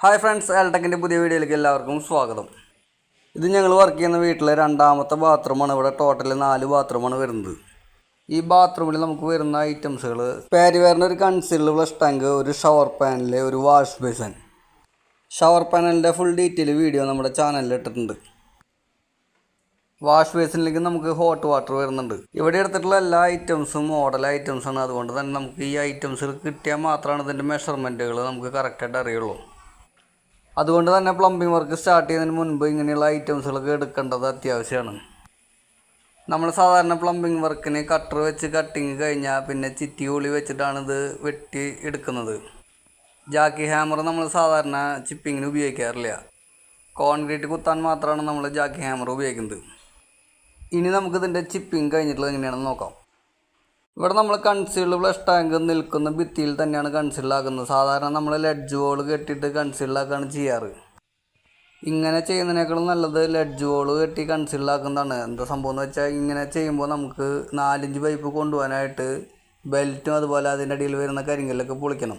Hi friends എൽടെക്കിന്റെ പുതിയ വീഡിയോയിലേക്ക് എല്ലാവർക്കും സ്വാഗതം. ഇത് ഞങ്ങൾ വർക്ക് ചെയ്യുന്ന വീട്ടിലെ രണ്ടാമത്തെ ബാത്റൂമാണ്. ഇവിടെ ടോട്ടൽ നാല് ബാത്റൂമാണ് വരുന്നത്. ഈ ബാത്റൂമിൽ നമുക്ക് വരുന്ന ഐറ്റംസുകൾ പാരിവെയറിന്റെ ഒരു കൺസീൽഡ് ഫ്ലഷ് ടാങ്ക് ഒരു ഷവർ പാനൽ ഒരു വാഷ് ബേസൻ ഷവർ പാനലിന്റെ ഫുൾ ഡീറ്റെയിൽ വീഡിയോ നമ്മുടെ ചാനലിൽ ഇട്ടിട്ടുണ്ട്. വാഷ് ബേസിനിലേക്ക് നമുക്ക് ഹോട്ട് വാട്ടർ വരുന്നുണ്ട്. ഇവിടെ എടുത്തിട്ടുള്ള എല്ലാ ഐറ്റംസും മോഡൽ ഐറ്റംസാണ് അതുകൊണ്ട് തന്നെ നമുക്ക് ഈ ഐറ്റംസ് കിട്ടിയാൽ മാത്രമാണ് ഇതിന്റെ മെഷർമെന്റുകൾ നമുക്ക് കറക്റ്റായിട്ട് അറിയുള്ളൂ. അതുകൊണ്ട് തന്നെ പ്ലംബിംഗ് വർക്ക് സ്റ്റാർട്ട് ചെയ്യുന്നതിന് മുൻപ് ഇങ്ങനെയുള്ള ഐറ്റംസുകളൊക്കെ എടുക്കേണ്ടത് അത്യാവശ്യമാണ്. നമ്മൾ സാധാരണ പ്ലംബിംഗ് വർക്കിന് കട്ടർ വെച്ച് കട്ടിങ് കഴിഞ്ഞാൽ പിന്നെ ചിറ്റി ഉളി വെച്ചിട്ടാണ് ഇത് വെട്ടി എടുക്കുന്നത്. ജാക്കി ഹാമർ നമ്മൾ സാധാരണ ചിപ്പിങ്ങിന് ഉപയോഗിക്കാറില്ല. കോൺക്രീറ്റ് കുത്താൻ മാത്രമാണ് നമ്മൾ ജാക്കി ഹാമർ ഉപയോഗിക്കുന്നത്. ഇനി നമുക്കിതിന്റെ ചിപ്പിങ് കഴിഞ്ഞിട്ടുള്ളത് എങ്ങനെയാണെന്ന് നോക്കാം. ഇവിടെ നമ്മൾ കൺസീൽഡ് ഫ്ലഷ് ടാങ്ക് നിൽക്കുന്ന ഭിത്തിയിൽ തന്നെയാണ് കൺസീൽഡ് ആക്കുന്നത്. സാധാരണ നമ്മൾ ലെഡ്ജ് വോൾ കെട്ടിയിട്ട് കൺസീൽഡ് ആക്കുകയാണ് ചെയ്യാറ്. ഇങ്ങനെ ചെയ്യുന്നതിനേക്കാളും നല്ലത് ലെഡ്ജ് വോൾ കെട്ടി കൺസീൽഡ് ആക്കുന്നതാണ്. എന്താ സംഭവം എന്ന് വെച്ചാൽ ഇങ്ങനെ ചെയ്യുമ്പോൾ നമുക്ക് നാലിഞ്ച് പൈപ്പ് കൊണ്ടുപോകാനായിട്ട് ബെൽറ്റും അതുപോലെ അതിന്റെ അടിയിൽ വരുന്ന കരിങ്കല്ലൊക്കെ പൊളിക്കണം.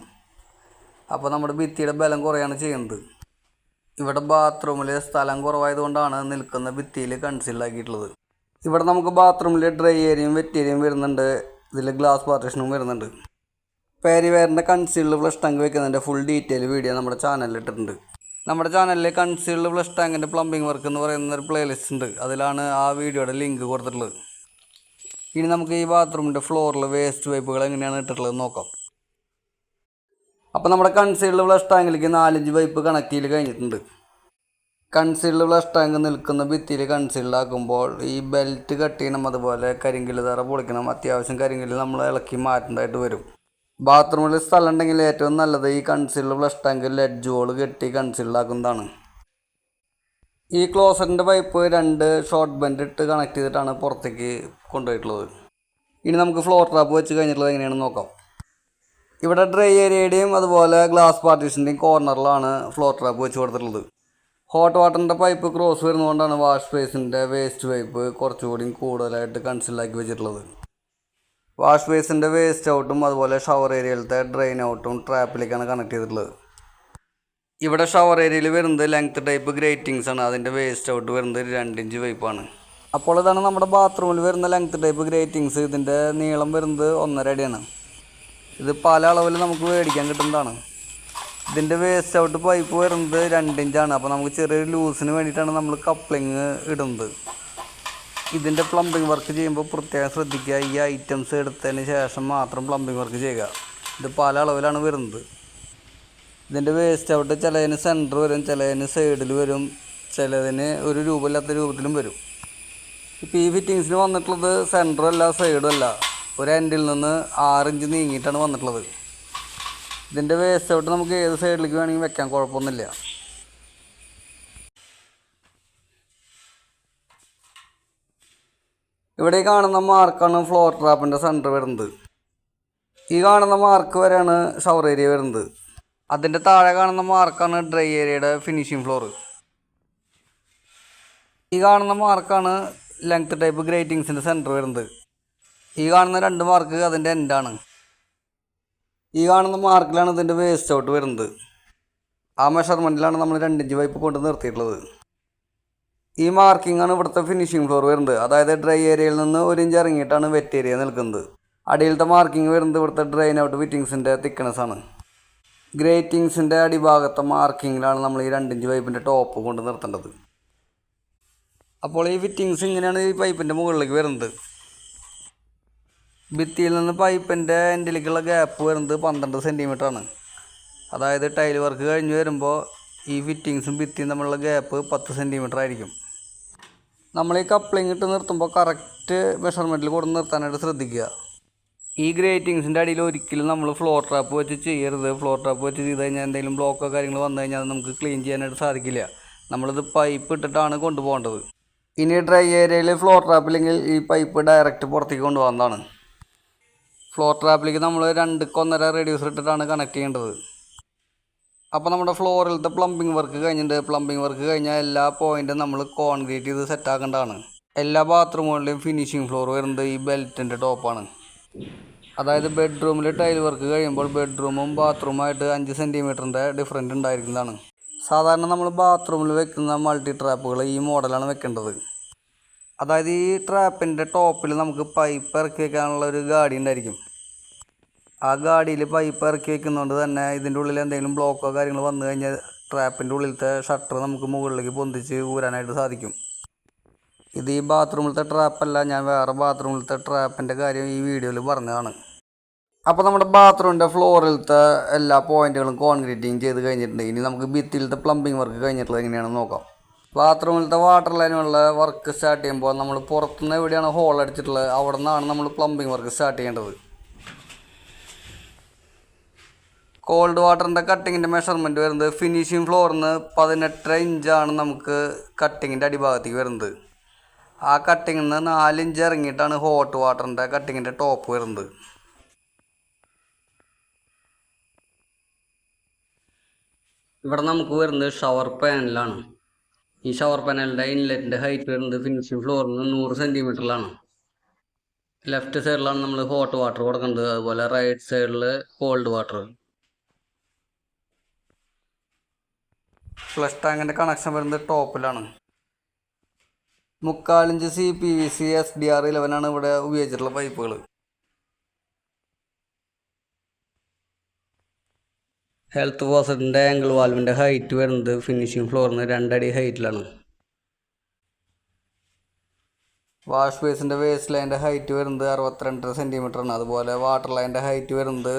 അപ്പോൾ നമ്മുടെ ഭിത്തിയുടെ ബലം കുറയാണ് ചെയ്യുന്നത്. ഇവിടെ ബാത്റൂമിൽ സ്ഥലം കുറവായതുകൊണ്ടാണ് നിൽക്കുന്ന ഭിത്തിയിൽ കൺസീൽഡ് ആക്കിയിട്ടുള്ളത്. ഇവിടെ നമുക്ക് ബാത്റൂമിൽ ഡ്രൈ ഏരിയയും വെറ്റ് ഏരിയയും വരുന്നുണ്ട്. ഇതിൽ ഗ്ലാസ് പാർട്ടീഷനും വരുന്നുണ്ട്. പാരിവെയറിന്റെ കൺസീൽഡ് ഫ്ലഷ് ടാങ്ക് വെക്കുന്നതിന്റെ ഫുൾ ഡീറ്റെയിൽ വീഡിയോ നമ്മുടെ ചാനലിൽ ഇട്ടിട്ടുണ്ട്. നമ്മുടെ ചാനലിൽ കൺസീൽഡ് ഫ്ലഷ് ടാങ്കിന്റെ പ്ലംബിംഗ് വർക്ക് എന്ന് പറയുന്ന ഒരു പ്ലേലിസ്റ്റ് ഉണ്ട്. അതിലാണ് ആ വീഡിയോയുടെ ലിങ്ക് കൊടുത്തിട്ടുള്ളത്. ഇനി നമുക്ക് ഈ ബാത്റൂമിന്റെ ഫ്ലോറിൽ വേസ്റ്റ് പൈപ്പുകൾ എങ്ങനെയാണ് ഇട്ടിട്ടുള്ളത് നോക്കാം. അപ്പോൾ നമ്മുടെ കൺസീൽഡ് ഫ്ലഷ് ടാങ്കിലേക്ക് നാലഞ്ച് പൈപ്പ് കണക്ട് ചെയ്ത് കഴിഞ്ഞിട്ടുണ്ട്. കൺസീൽഡ് ഫ്ലഷ് ടാങ്ക് നിൽക്കുന്ന ഭിത്തിയിൽ കൺസീൽഡ് ആക്കുമ്പോൾ ഈ ബെൽറ്റ് കട്ട് ചെയ്യണം അതുപോലെ കരിങ്കല്ല് തറ പൊളിക്കണം അത്യാവശ്യം കരിങ്കല്ല് നമ്മൾ ഇളക്കി മാറ്റേണ്ടതായിട്ട് വരും. ബാത്റൂമിൽ സ്ഥലം ഉണ്ടെങ്കിൽ ഏറ്റവും നല്ലത് ഈ concealed flush tank ledge wall കെട്ടി കൺസീൽഡ് ആക്കുന്നതാണ് ഈ ക്ലോസറ്റിന്റെ പൈപ്പ് രണ്ട് ഷോർട്ട് ബെൻഡ് ഇട്ട് കണക്ട് ചെയ്തിട്ടാണ് പുറത്തേക്ക് കൊണ്ടുപോയിട്ടുള്ളത്. ഇനി നമുക്ക് ഫ്ലോർ ട്രാപ്പ് വെച്ച് കഴിഞ്ഞിട്ടുള്ളത് എങ്ങനെയാണെന്ന് നോക്കാം. ഇവിടെ ഡ്രൈ ഏരിയയുടെയും അതുപോലെ ഗ്ലാസ് പാർട്ടീഷന്റെയും കോർണറിലാണ് ഫ്ലോർ ട്രാപ്പ് വെച്ച് കൊടുത്തിട്ടുള്ളത്. ഹോട്ട് വാട്ടറിന്റെ പൈപ്പ് ക്രോസ് വരുന്നതുകൊണ്ടാണ് വാഷ് ബേസിന്റെ വേസ്റ്റ് പൈപ്പ് കുറച്ചുകൂടി കൂടുതലായിട്ട് കൺസിലാക്കി വെച്ചിട്ടുള്ളത്. വാഷ് ബേസിന്റെ വേസ്റ്റ് ഔട്ടും അതുപോലെ ഷവർ ഏരിയയിലത്തെ ഡ്രെയിൻ ഔട്ടും ട്രാപ്പിലേക്കാണ് കണക്ട് ചെയ്തിട്ടുള്ളത്. ഇവിടെ ഷവർ ഏരിയയിൽ വരുന്നത് ലെങ്ത് ടൈപ്പ് ഗ്രേറ്റിങ്സ് ആണ്. അതിന്റെ വേസ്റ്റ് ഔട്ട് വരുന്നത് രണ്ട് ഇഞ്ച് പൈപ്പാണ് അപ്പോൾ ഇതാണ് നമ്മുടെ ബാത്റൂമിൽ വരുന്ന ലെങ്ത് ടൈപ്പ് ഗ്രേറ്റിങ്സ് ഇതിന്റെ നീളം വരുന്നത് ഒന്നര അടിയാണ്. ഇത് പല അളവിൽ നമുക്ക് മേടിക്കാൻ കിട്ടുന്നതാണ്. ഇതിന്റെ വേസ്റ്റ് ഔട്ട് പൈപ്പ് വരുന്നത് രണ്ട് അപ്പോൾ നമുക്ക് ചെറിയൊരു ലൂസിന് വേണ്ടിയിട്ടാണ് നമ്മൾ കപ്ലിങ് ഇടുന്നത്. ഇതിന്റെ പ്ലംബിംഗ് വർക്ക് ചെയ്യുമ്പോൾ പ്രത്യേകം ശ്രദ്ധിക്കുക. ഈ ഐറ്റംസ് എടുത്തതിന് ശേഷം മാത്രം പ്ലംബിംഗ് വർക്ക് ചെയ്യുക. ഇത് പല അളവിലാണ് വരുന്നത്. ഇതിന്റെ വേസ്റ്റ് ഔട്ട് ചിലതിന് സെന്റർ വരും ചിലതിന് സൈഡിൽ വരും ചിലതിന് ഒരു രൂപമില്ലാത്ത രൂപത്തിലും വരും. ഇപ്പോൾ ഈ ഫിറ്റിങ്സിന് വന്നിട്ടുള്ളത് സെന്ററും അല്ല സൈഡും അല്ല. ഒരു എൻഡിൽ നിന്ന് ആറിഞ്ച് നീങ്ങിയിട്ടാണ് വന്നിട്ടുള്ളത്. ഇതിന്റെ വേസ്റ്റ് ഔട്ട് നമുക്ക് ഏത് സൈഡിലേക്ക് വേണമെങ്കിൽ വെക്കാൻ കുഴപ്പമൊന്നുമില്ല. ഇവിടെ കാണുന്ന മാർക്കാണ് ഫ്ലോർ ട്രാപ്പിന്റെ സെന്റർ വരുന്നത്. ഈ കാണുന്ന മാർക്ക് വരെയാണ് ഷവർ ഏരിയ വരുന്നത്. അതിന്റെ താഴെ കാണുന്ന മാർക്കാണ് ഡ്രൈ ഏരിയയുടെ ഫിനിഷിംഗ് ഫ്ലോർ ഈ കാണുന്ന മാർക്കാണ് ലെങ്ത് ടൈപ്പ് ഗ്രേറ്റിങ്സിന്റെ സെന്റർ വരുന്നത്. ഈ കാണുന്ന രണ്ട് മാർക്ക് അതിന്റെ എൻഡാണ് ഈ കാണുന്ന മാർക്കിലാണ് ഇതിന്റെ വേസ്റ്റ് ഔട്ട് വരുന്നത്. ആ മെഷർമെന്റിലാണ് നമ്മൾ രണ്ടിഞ്ച് പൈപ്പ് കൊണ്ട് നിർത്തിയിട്ടുള്ളത്. ഈ മാർക്കിംഗ് ആണ് ഇവിടുത്തെ ഫിനിഷിംഗ് ഫ്ലോർ വരുന്നത്. അതായത് ഡ്രൈ ഏരിയയിൽ നിന്ന് ഒരു ഇഞ്ച് ഇറങ്ങിയിട്ടാണ് വെറ്റ് ഏരിയ നിൽക്കുന്നത്. അടിയിലത്തെ മാർക്കിംഗ് വരുന്നത് ഇവിടുത്തെ ഡ്രെയിൻ ഔട്ട് ഫിറ്റിങ്സിന്റെ തിക്നെസ് ആണ്. ഗ്രേറ്റിങ്സിന്റെ അടിഭാഗത്തെ മാർക്കിങ്ങിലാണ് നമ്മൾ ഈ രണ്ടിഞ്ച് പൈപ്പിന്റെ ടോപ്പ് കൊണ്ട് നിർത്തേണ്ടത്. അപ്പോൾ ഈ ഫിറ്റിങ്സ് ഇങ്ങനെയാണ് ഈ പൈപ്പിന്റെ മുകളിലേക്ക് വരുന്നത്. ഭിത്തിയിൽ നിന്ന് പൈപ്പിന്റെ എൻഡിലേക്കുള്ള ഗ്യാപ്പ് വരുന്നത് പന്ത്രണ്ട് സെന്റിമീറ്റർ ആണ്. അതായത് ടൈൽ വർക്ക് കഴിഞ്ഞ് വരുമ്പോൾ ഈ ഫിറ്റിങ്സും ഭിത്തിയും തമ്മിലുള്ള ഗ്യാപ്പ് പത്ത് സെന്റിമീറ്റർ ആയിരിക്കും. നമ്മൾ ഈ കപ്ലിംഗ് ഇട്ട് നിർത്തുമ്പോൾ കറക്റ്റ് മെഷർമെന്റിൽ കൊണ്ട് നിർത്താനായിട്ട് ശ്രദ്ധിക്കുക. ഈ ഗ്രേറ്റിങ്സിന്റെ അടിയിൽ ഒരിക്കലും നമ്മൾ ഫ്ലോർ ട്രാപ്പ് വെച്ച് ചെയ്യരുത്. ഫ്ലോർ ട്രാപ്പ് വെച്ച് ചെയ്ത് കഴിഞ്ഞാൽ എന്തെങ്കിലും ബ്ലോക്കോ കാര്യങ്ങൾ വന്നു കഴിഞ്ഞാൽ അത് നമുക്ക് ക്ലീൻ ചെയ്യാനായിട്ട് സാധിക്കില്ല. നമ്മളിത് പൈപ്പ് ഇട്ടിട്ടാണ് കൊണ്ടുപോകേണ്ടത്. ഇനി ഡ്രൈ ഏരിയയിൽ ഫ്ലോർ ട്രാപ്പ് ട്രാപ്പില്ലെങ്കിൽ ഈ പൈപ്പ് ഡയറക്റ്റ് പുറത്തേക്ക് കൊണ്ടുപോകുന്നതാണ് ഫ്ലോർ ട്രാപ്പിലേക്ക് നമ്മൾ രണ്ട് കൊന്നര റേഡിയൂസർ ഇട്ടിട്ടാണ് കണക്ട് ചെയ്യേണ്ടത്. അപ്പോൾ നമ്മുടെ ഫ്ലോറിലത്തെ പ്ലംബിംഗ് വർക്ക് കഴിഞ്ഞിട്ടുണ്ട് പ്ലംബിംഗ് വർക്ക് കഴിഞ്ഞാൽ എല്ലാ പോയിന്റും നമ്മൾ കോൺക്രീറ്റ് ചെയ്ത് സെറ്റ് ആക്കേണ്ടതാണ്. എല്ലാ ബാത്റൂമുകളിലെയും ഫിനിഷിംഗ് ഫ്ലോർ വരുന്നത് ഈ ബെൽറ്റിന്റെ ടോപ്പാണ് അതായത് ബെഡ്റൂമിൽ ടൈൽ വർക്ക് കഴിയുമ്പോൾ ബെഡ്റൂമും ബാത്റൂമായിട്ട് അഞ്ച് സെന്റിമീറ്ററിന്റെ ഡിഫറന്റ് ഉണ്ടായിരിക്കുന്നതാണ്. സാധാരണ നമ്മൾ ബാത്റൂമിൽ വെക്കുന്ന മൾട്ടി ട്രാപ്പുകൾ ഈ മോഡലാണ് വെക്കേണ്ടത്. അതായത് ഈ ട്രാപ്പിന്റെ ടോപ്പിൽ നമുക്ക് പൈപ്പ് ഇറക്കി വെക്കാനുള്ള ഒരു ഗാഡി ഉണ്ടായിരിക്കും. ആ ഗാഡിയിൽ പൈപ്പ് ഇറക്കി വെക്കുന്നതുകൊണ്ട് തന്നെ ഇതിന്റെ ഉള്ളിൽ എന്തെങ്കിലും ബ്ലോക്കോ കാര്യങ്ങൾ വന്നു കഴിഞ്ഞാൽ ട്രാപ്പിന്റെ ഉള്ളിലത്തെ ഷട്ടർ നമുക്ക് മുകളിലേക്ക് പൊന്തിച്ച് ഊരാനായിട്ട് സാധിക്കും. ഇത് ഈ ബാത്റൂമിലത്തെ ട്രാപ്പല്ല ഞാൻ വേറെ ബാത്റൂമിലത്തെ ട്രാപ്പിന്റെ കാര്യം ഈ വീഡിയോയിൽ പറഞ്ഞതാണ്. അപ്പോൾ നമ്മുടെ ബാത്റൂമിന്റെ ഫ്ലോറിലത്തെ എല്ലാ പോയിന്റുകളും കോൺക്രീറ്റിങ് ചെയ്ത് കഴിഞ്ഞിട്ടുണ്ട്. ഇനി നമുക്ക് ഭിത്തിയിലത്തെ പ്ലംബിംഗ് വർക്ക് കഴിഞ്ഞിട്ടുള്ളത് എങ്ങനെയാണെന്ന് നോക്കാം. ബാത്റൂമിലത്തെ വാട്ടർ ലൈനുള്ള വർക്ക് സ്റ്റാർട്ട് ചെയ്യുമ്പോൾ നമ്മൾ പുറത്തുനിന്ന് എവിടെയാണ് ഹോൾ അടിച്ചിട്ടുള്ളത് അവിടെ നിന്നാണ് നമ്മൾ പ്ലംബിംഗ് വർക്ക് സ്റ്റാർട്ട് ചെയ്യേണ്ടത്. കോൾഡ് വാട്ടറിന്റെ കട്ടിങ്ങിന്റെ മെഷർമെന്റ് വരുന്നത് ഫിനിഷിംഗ് ഫ്ലോറിൽ നിന്ന് പതിനെട്ടര ഇഞ്ചാണ് നമുക്ക് കട്ടിങ്ങിന്റെ അടിഭാഗത്തേക്ക് വരുന്നത്. ആ കട്ടിങ്ങിൽ നിന്ന് നാലിഞ്ച് ഇറങ്ങിയിട്ടാണ് ഹോട്ട് വാട്ടറിന്റെ കട്ടിങ്ങിന്റെ ടോപ്പ് വരുന്നത്. ഇവിടെ നമുക്ക് വരുന്നത് ഷവർ പാനലാണ് ഈ ഷവർ പാനലിന്റെ ഇൻലെറ്റിന്റെ ഹൈറ്റ് വരുന്നത് ഫിനിഷിംഗ് ഫ്ലോറിൽ നിന്ന് നൂറ് സെന്റിമീറ്ററിലാണ് ലെഫ്റ്റ് സൈഡിലാണ് നമ്മൾ ഹോട്ട് വാട്ടർ കൊടുക്കുന്നത്. അതുപോലെ റൈറ്റ് സൈഡിൽ കോൾഡ് വാട്ടർ ഫ്ലഷ് ടാങ്കിന്റെ കണക്ഷൻ വരുന്നത് ടോപ്പിലാണ് മുക്കാലിഞ്ച് C P V C S D R ഇലവനാണ് ഇവിടെ ഉപയോഗിച്ചിട്ടുള്ള പൈപ്പുകൾ ഹെൽത്ത് ഫോസറ്റിന്റെ ആംഗിൾ വാൽവിന്റെ ഹൈറ്റ് വരുന്നത് ഫിനിഷിംഗ് ഫ്ലോറിൽ നിന്ന് രണ്ടടി ഹൈറ്റിലാണ് വാഷ് ബേസിന്റെ വേസ്റ്റ് ലൈന്റെ ഹൈറ്റ് വരുന്നത് അറുപത്തിരണ്ടര സെന്റിമീറ്ററാണ് അതുപോലെ വാട്ടർ ലൈന്റെ ഹൈറ്റ് വരുന്നത്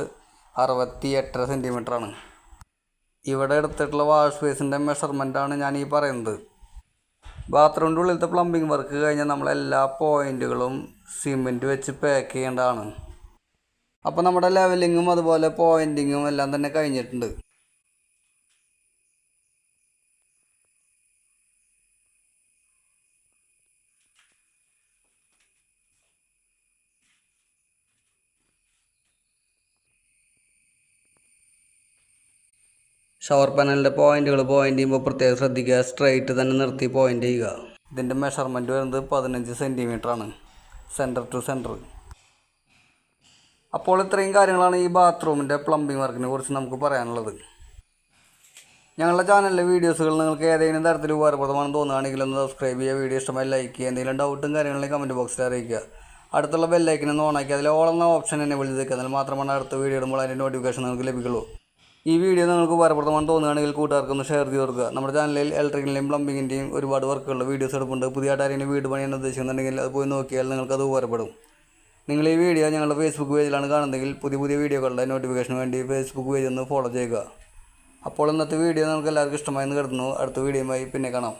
അറുപത്തി എട്ടര സെന്റിമീറ്ററാണ് ഇവിടെ എടുത്തിട്ടുള്ള വാഷ് ബേസിന്റെ മെഷർമെന്റാണ് ഞാൻ ഈ പറയുന്നത്. ബാത്റൂമിന്റെ ഉള്ളിലത്തെ പ്ലംബിംഗ് വർക്ക് കഴിഞ്ഞാൽ നമ്മൾ എല്ലാ പോയിന്റുകളും സിമെന്റ് വെച്ച് പാക്ക് ചെയ്യേണ്ടതാണ്. അപ്പോൾ നമ്മുടെ ലെവലിങ്ങും അതുപോലെ പോയിന്റിങ്ങും എല്ലാം തന്നെ കഴിഞ്ഞിട്ടുണ്ട്. ഷവർ പാനലിന്റെ പോയിന്റുകൾ പോയിന്റ് ചെയ്യുമ്പോൾ പ്രത്യേകം ശ്രദ്ധിക്കുക. സ്ട്രെയിറ്റ് തന്നെ നിർത്തി പോയിന്റ് ചെയ്യുക. ഇതിന്റെ മെഷർമെന്റ് വരുന്നത് പതിനഞ്ച് ആണ്. സെന്റർ ടു സെന്റർ അപ്പോൾ ഇത്രയും കാര്യങ്ങളാണ് ഈ ബാത്റൂമിന്റെ പ്ലംബിംഗ് വർക്കിനെ കുറിച്ച് നമുക്ക് പറയാനുള്ളത്. ഞങ്ങളുടെ ചാനലിലെ വീഡിയോസുകൾ നിങ്ങൾക്ക് ഏതെങ്കിലും തരത്തിൽ ഉപകാരപ്രദമാണെന്ന് തോന്നുകയാണെങ്കിൽ ഒന്ന് സബ്സ്ക്രൈബ് ചെയ്യുക. വീഡിയോ ഇഷ്ടമായി ലൈക്ക് ചെയ്യുക. എന്തെങ്കിലും ഡൗട്ടും കാര്യങ്ങളും കമന്റ് ബോക്സിൽ അറിയിക്കുക. അടുത്തുള്ള ബെല്ലൈക്കിനെ ഒന്ന് ഓണാക്കി അതിൽ ഓൾ എന്ന ഓപ്ഷൻ എന്നെ വിളിച്ചേക്കുക എന്നാൽ മാത്രമാണ് അടുത്ത വീഡിയോ ഇടുമ്പോൾ അതിന്റെ നോട്ടിഫിക്കേഷൻ നിങ്ങൾക്ക് ലഭിക്കുള്ളൂ. ഈ വീഡിയോ നിങ്ങൾക്ക് ഉപകാരപ്രദമാണെന്ന് തോന്നുകയാണെങ്കിൽ കൂട്ടുകാർക്കൊന്ന് ഷെയർ ചെയ്ത് കൊടുക്കുക. നമ്മുടെ ചാനലിൽ ഇലക്ട്രിക്കലിന്റെയും പ്ലംബിങ്ങിന്റെയും ഒരുപാട് വർക്കുകളുടെ വീഡിയോസ് എടുപ്പുണ്ട്. പുതിയതായിട്ട് ആരെങ്കിലും വീട് പണിയാൻ ഉദ്ദേശിക്കുന്നുണ്ടെങ്കിൽ അത് പോയി നോക്കിയാൽ നിങ്ങൾക്ക് അത് ഉപകാരപ്പെടും. നിങ്ങൾ ഈ വീഡിയോ ഞങ്ങളുടെ ഫേസ്ബുക്ക് പേജിലാണ് കാണുന്നതെങ്കിൽ പുതിയ പുതിയ വീഡിയോകളുടെ നോട്ടിഫിക്കേഷന് വേണ്ടി ഫേസ്ബുക്ക് പേജ് ഒന്ന് ഫോളോ ചെയ്യുക. അപ്പോൾ ഇന്നത്തെ വീഡിയോ നിങ്ങൾക്ക് എല്ലാവർക്കും ഇഷ്ടമായെന്ന് കരുതുന്നു. അടുത്ത വീഡിയോയുമായി പിന്നെ കാണാം.